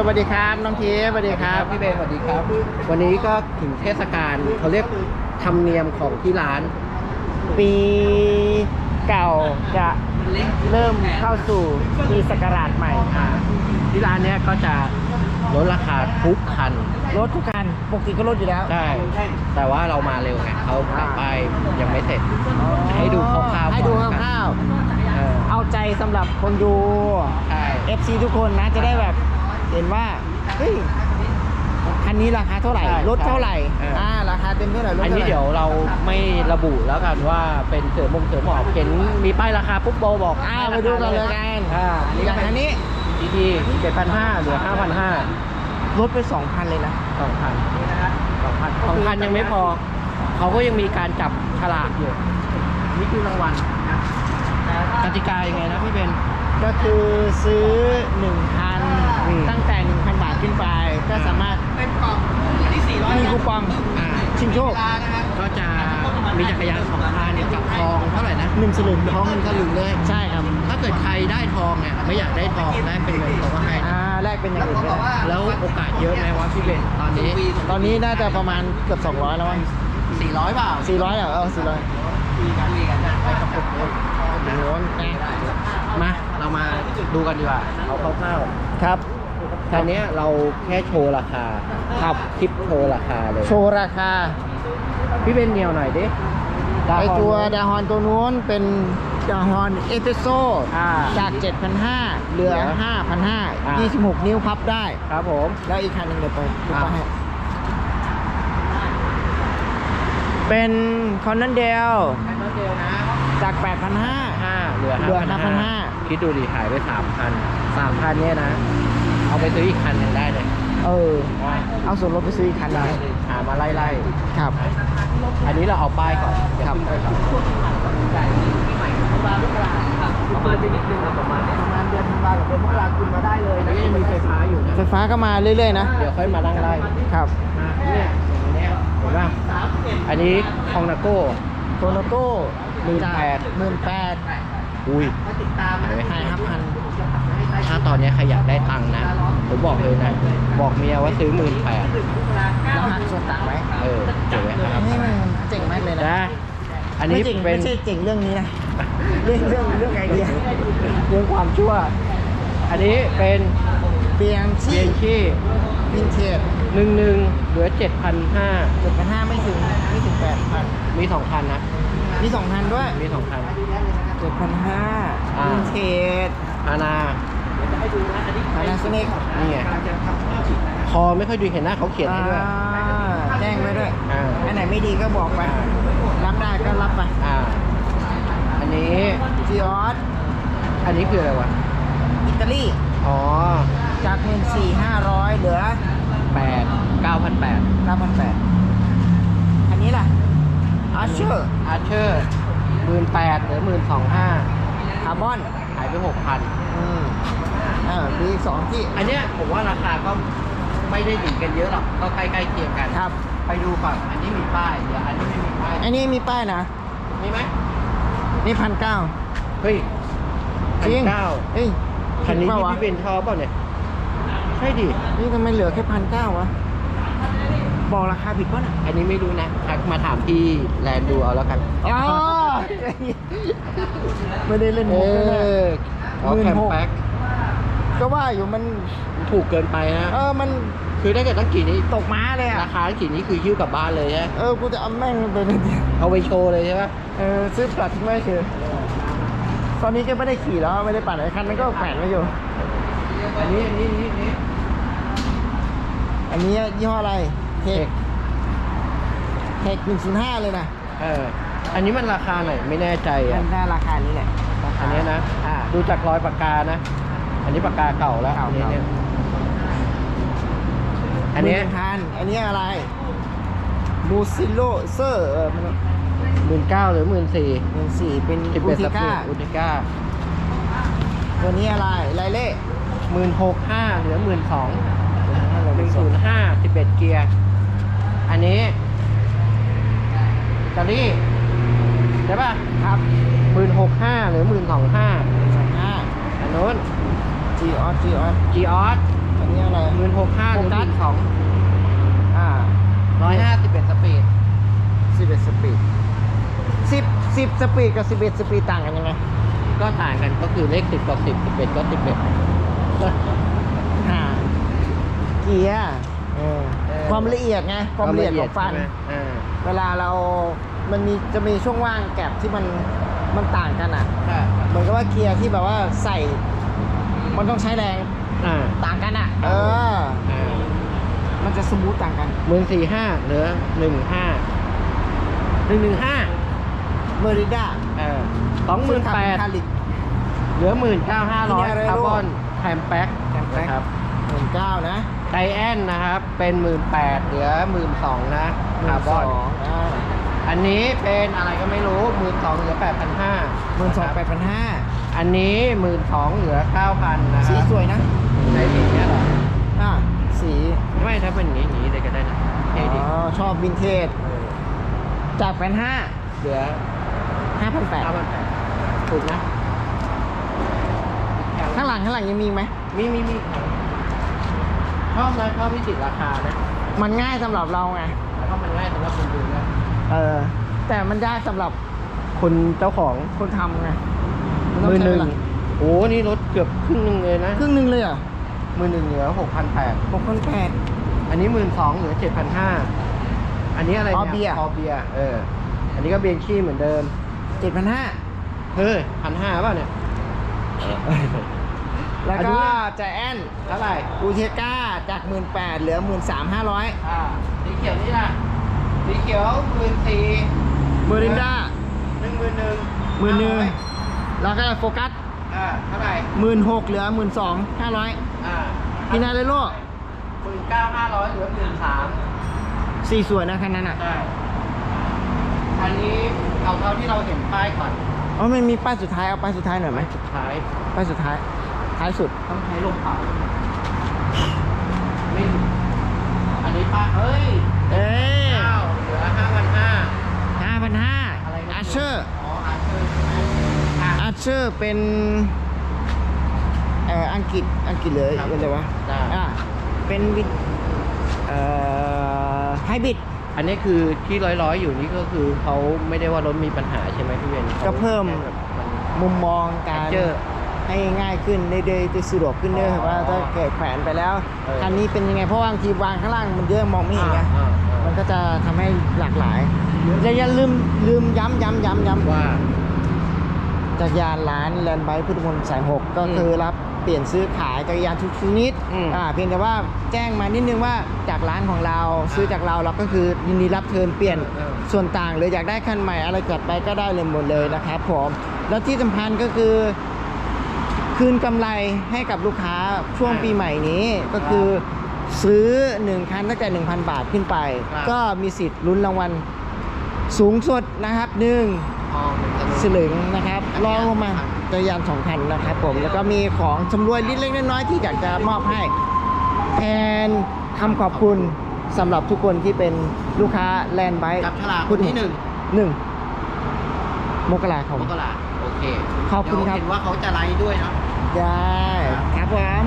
สวัสดีครับน้องเทสสวัสดีครับพี่เบนสวัสดีครับ วันนี้ก็ถึงเทศกาลเขาเรียกธรรมเนียมของที่ร้าน ปีเก่าจะเริ่มเข้าสู่ปีศักราชใหม่อ่าที่ร้านเนี้ยก็จะลดราคาทุกคัน รถทุกคันปกติก็รถอยู่แล้วใช่แต่ว่าเรามาเร็วไงเขากลับไปยังไม่เสร็จ ให้ดูคร่าวๆให้ดูก่อนคร่าวเออๆเอาใจสำหรับคนดู ใช่ FC ทุกคนนะจะได้แบบ เห็นว่าเฮ้ยคันนี้ราคาเท่าไหร่ใช่รถเท่าไหร่เอออ่อ่าราคาเต็มเท่าไหร่รถอันเท่านี้ไหร่ เดี๋ยวเราไม่ระบุแล้วกันว่าเป็นเสือมงเสือหมอบเห็นมีป้ายราคาปุ๊บโบบอกอ่ามาดูกันเลยกัน อ่านี่อย่างอันนี้ทีทีเจ็ดพันห้าเหลือห้าพันห้าลดไป 2,000 เลยนะ สองพันสองพันสองพันยังไม่พอ เขาก็ยังมีการจับฉลากอยู่นี่คือรางวัลกติกายังไงนะพี่เบนก็คือซื้ออืม1,000 ตั้งแต่ 1,000 บาทขึ้นไป ก็สามารถมีคูปองอ่าชิงโชค ก็จะมีจักรยานสองคันกับทองเท่าไหร่นะหนึ่งสลึงทองหนึ่งสลึงเลยใช่ครับ ถ้าเกิดใครได้ทองเนี่ยไม่อยากได้ทองได้เป็นเงินเขาก็ให้อ่าแรกเป็นอย่างอื่นก็ได้แล้วโอกาสเยอะไหมวะพี่เบนตอนนี้ ตอนนี้น่าจะประมาณเกือบ200 แล้วมั้ง400เปล่า400เหรอเออ400ไปกระปุกเลยโอ้โหนะมาเรามาดูกันดีกว่าเอาคร่าวๆครับ ตอนนี้ยเราแค่โชว์ราคาครับคลิปโชว์ราคาเลย โชว์ราคา พี่เบนเหนียวหน่อยดิไอตัวดาฮอนตัวนู้นเป็นดาฮอนเอสเปโซอ่าจาก 7,500เหลือเหลือ5,500 26 นิ้วพับได้ ครับผม แล้วอีกคันหนึ่งเดี๋ยวไปดูอะไปให้เป็นคอนนันเดลแค่นั้นเดียวนะจาก 8,500 ห้าเหลือเหลือ5,500 5,500คิดดูดิหายไป3,000 3,000เนี่ยนะ เอาไปซื้ออีกคันหนึ่งได้เลยเออ เอาส่วนลดไปซื้ออีกคันได้หามาไล่ครับ ๆอันนี้เราเอาป้ายก่อนครับเดี๋ยวขึ้นไปก่อนประมาณจะนิดนึงครับประมาณเนี้ยประมาณเดือนธันวาคมเดือนมกราคมคุณมาได้เลยแล้วก็ยังมีไฟฟ้าอยู่นะไฟฟ้าก็มาเรื่อยๆนะเดี๋ยวค่อยมานั่งไล่ครับเนี่ยอย่างเนี้ยเห็นป่ะอันนี้คองนาโก้ โตโนโก้หมื่นแปด หมื่นแปดอุ้ยหายห้าพัน ถ้าตอนเนี้ยใครอยากได้ตังค์นะ ผมบอกเลยนะ บอกเมียว่าซื้อหมื่นแปดแล้วหักส่วนต่างไหมเออเจ๋งไหมครับนี่มันเจ๋งมากเลยนะนะ อันนี้ไม่เจ๋งเป็นไม่ใช่เจ๋งเรื่องนี้นะ เรื่องเรื่องเรื่องไอเดีย เรื่องความชั่ว อันนี้เป็นเปลี่ยนเบีชียนชี่วินเทจหนึ่งหนึ่งเหลือเจ็ดพันห้าเจ็ดพันห้าไม่ถึงไม่ถึงแปดพันมีสองพันนะ มีสองพันด้วยมีสองพัน เจ็ดพันห้าอ่า วินเทจ อาณาพา นาโซนิกนี่ไงคอไม่ค่อยดีเห็นหน้าเขาเขียนให้ด้วยแจ้งไว้ด้วยอ่าอันไหนไม่ดีก็บอกไป รับได้ก็รับไปอ่า อันนี้จีออสอันนี้คืออะไรวะอิตาลีอ๋อจากเงินสี่ห้าร้อยเหลือแปดเก้าพันแปดเก้าพันแปดอันนี้ล่ะอาร์เชอร์อาร์เชอร์หมื่นแปดเหลือหมื่นสองห้าคาร์บอนหายไปหกพัน อืมอ่ามีอีกสองที่อันเนี้ยผมว่าราคาก็ไม่ได้ดีกันเยอะหรอกก็ใกล้ๆเคียงกัน ครับ ไปดูก่อนอันนี้มีป้ายเดี๋ยวอันนี้ไม่มีป้ายอันนี้มีป้ายนะ มีไหมนี่พันเก้าเฮ้ยจริงเก้าเฮ้ยคันนี้ผิดที่ปะวะพี่เบนชอบเปล่าเนี่ยใช่ดินี่ทำไมเหลือแค่พันเก้าวะบอกราคาผิดป่ะน่ะอันนี้ไม่รู้นะทักมาถามพี่แลนดูเอาแล้วกันอ๋อ ไม่ได้เล่นเอมุกด้วยนะอเอาแคม16,000แบ็กก็ว่าอยู่มัน ถูกเกินไปนะ เออ มันคือถ้าเกิดตั้งกี่นี้ตกม้าเลยอะ ราคาตั้งกี่นี้คือหิ้วกลับบ้านเลยใช่ไหมเออ กูจะเอาแม่งไปเลยดิเอาไปโชว์เลยใช่ไหมเออ ซื้อปลัดทิ้งไว้เฉยตอนนี้ก็ไม่ได้ขี่แล้ว ไม่ได้ปั่นไอ้คันนั้นก็แขวนไว้อยู่ อันนี้อันนี้อันนี้อันนี้อันนี้ยี่ห้ออะไร เทเทคคเทคหนึ่งศูนย์ห้าเลยนะ เออ อันนี้มันราคาไหนไม่แน่ใจมัอะนได้ราคานี้แหละราคาอันนี้นะอ่า ดูจากรอยปากกานะ อันนี้ปากกาเก่าแล้วเก่า อันนี้เนี่ยเก่อันนี้มืหงพันอันนี้อะไรบูซิโลเซอร์เออมันหมื่นเก้าหรือหมื่นสี่หนึ่งสี่เป็นสิบบูเอ็ดติสับก้าอุติก้าตัวนี้อะไรไลเล่หมื่นหกห้าเหลือหมื่นสองหหนึ่นึ่งงศูศูนนย์ย์ห้าสิบเอ็ดเกียร์ อันนี้อิตาลี ใช่ป่ะครับหมื่นหกห้าหรือหมื่นสองห้าห้าอันนู้นจีออสจีออสจีออสนี้อะไรหมื่นหกห้าหรือโฟกัสสองอ่าร้อยห้าสิบเอ็ดสปีด11สปีดสิบสิบสปีดกับสิบเอ็ดสปีดต่างกันยังไงก็ต่างกันก็คือเลขสิบกับสิบสิบเอ็ดก็สิบเอ็ดอ่าเกียร์เออเออความละเอียดไงความละเอียดของฟันใช่ไหมอ่าเวลาเรา มันมีจะมีช่วงว่างแกลบที่มันมันต่างกันอะ ใช่เหมือนกับว่าเกียร์ที่แบบว่าใส่ มันต้องใช้แรงอ่า ต่างกันอะ เออ อ่ามันจะสมูทต่างกันหมื่นสี่ห้าเหลือหนึ่งห้าหนึ่งหนึ่งห้าเมอริด้าเออสองหมื่นแปดคาลิก เหลือหมื่นเก้าห้าร้อย Pinarello คาร์บอนแคมแบ็กแคมแบ็ค นะครับหมื่นเก้านะไดแอนนะครับ เป็นหมื่นแปดเหลือหมื่นสองนะคาร์บอนอ่า อันนี้เป็นอะไรก็ไม่รู้หมื่นสองเหลือแปดพันห้าหมื่นสองแปดพันห้าอันนี้หมื่นสองเหลือเก้าพันนะคสีรับสวยนะ ในสีเนี้ยเหรออ่าสีไม่ถ้าเป็นอย่างนี้อย่างนี้เลยก็ได้นะเท่ดีอ๋อชอบวินเทจเออจากแปดห้าเหลือห้าพันแปดเก้าพันแปดถูกนะข้างหลังข้างหลังยังมีอีกไหม มีมีมีชอบนะชอบที่ติดราคานะมันง่ายสำหรับเราไง แล้วก็มันง่ายสำหรับคนดูนะ เออ แต่มันยากสำหรับคนเจ้าของคนทำไงมือหนึ่งต้ใช้เวลาโอ้นี่ลดเกือบครึ่งหนึ่งเลยนะครึ่งหนึ่งเลยเหรอะมือหนึ่งเหลือหกพันแปดหกพันแปด อันนี้หมื่นสองเหลือเจ็ดพันห้าอันนี้อะไรออเนี่เบียร์ ออเบียร์เออ อันนี้ก็เบียนชี่เหมือนเดิม เจ็ดพันห้าเฮ้ยพันห้าป่ะเนี่ย แล้วอันก็นี้ จะแอนเท่าไหร่อูเทก้าจากหมื่นแปดเหลือหมื่นสามห้าร้อยอ่าสีเขียวนี่ล่ะ สีเขียวหมื่นสี่เมอรินด้าหนึ่งหมื่นหนึ่งหมื่นหนึ่งแล้วก็โฟกัสอ่าเท่าไหร่หมื่นหกเหลือหมื่นสองห้าร้อยอ่าพินาเรโลหมื่นเก้าห้าร้อยเหลือหมื่นสามสี่สวยนะคันนั้นอะ ใช่อันนี้เอาเท่าที่เราเห็นป้ายก่อนอ๋อมันมีป้ายสุดท้ายเอาป้ายสุดท้ายหน่อยไหมสุดท้ายป้ายสุดท้าย ท้ายสุดต้องใช้ลมเป่าไม่อันนี้ป้าเฮ้ย เอ้ยเก้าเห ลือห้าพันห้าห้าพันห้าอะไรนะอาเชอร์อ๋ออาเชอร์ใช่ไหมอะ อาเชอร์เป็นเอ่ออังกฤษอังกฤษเลยครับเป็นอะไรวะได้ อ่าเป็นวิเอ่อไฮบริดอันนี้คือที่ร้อยๆอยู่นี่ก็คือเขาไม่ได้ว่ารถมีปัญหาใช่ไหมพี่เวนก็เพิ่มแค่แบบมัน มุมมองการเจอให้ง่ายขึ้นได้ได้ได้สะดวกขึ้นเด้ออ๋อว่าถ้าเกิดแขวนไปแล้วเออ คันนี้เป็นยังไงเพราะว่าบางทีวางข้างล่างมันเยอะมองไม่เห็นไง อ่าอ่าอ่า มันก็จะทำให้หลากหลายอย่าอย่าลืมลืมย้ำย้ำย้ำย้ำว่าจักรยานร้านแลนด์ไบค์พุทธมนตรสายหกก็อืมคือรับเปลี่ยนซื้อขายจักรยานทุกชนิดอืมอ่าเพียงแต่ว่าแจ้งมานิดนึงว่าจากร้านของเราซื้อจากเราเราก็คือยินดีรับเทิร์นเปลี่ยนเออส่วนต่างหรืออยากได้คันใหม่อะไรจัดไปก็ได้เลยหมดเลยนะครับผมแล้วที่สำคัญก็คือคืนกำไรให้กับลูกค้าช่วงปีใหม่นี้ก็คือ ซื้อ 1 คันตั้งแต่ 1,000 บาทขึ้นไป ครับ ก็มีสิทธิ์ลุ้นรางวัลสูงสุดนะครับหนึ่งทองหนึ่งสลึงสลึงนะครับจักรรยานองลงมาจักรยานสองคันนะครับผมแล้วก็มีของชำรวยเล็กๆน้อยๆที่อยากจะมอบให้แทนคำขอบคุณสำหรับทุกคนที่เป็นลูกค้าแลนด์ไบค์จับฉลากคนที่หนึ่งหนึ่งมกราคม มกราโอเคขอบคุณครับ เดี๋ยวเห็นว่าเขาจะไลฟ์ด้วยเนาะ ได้ครับผม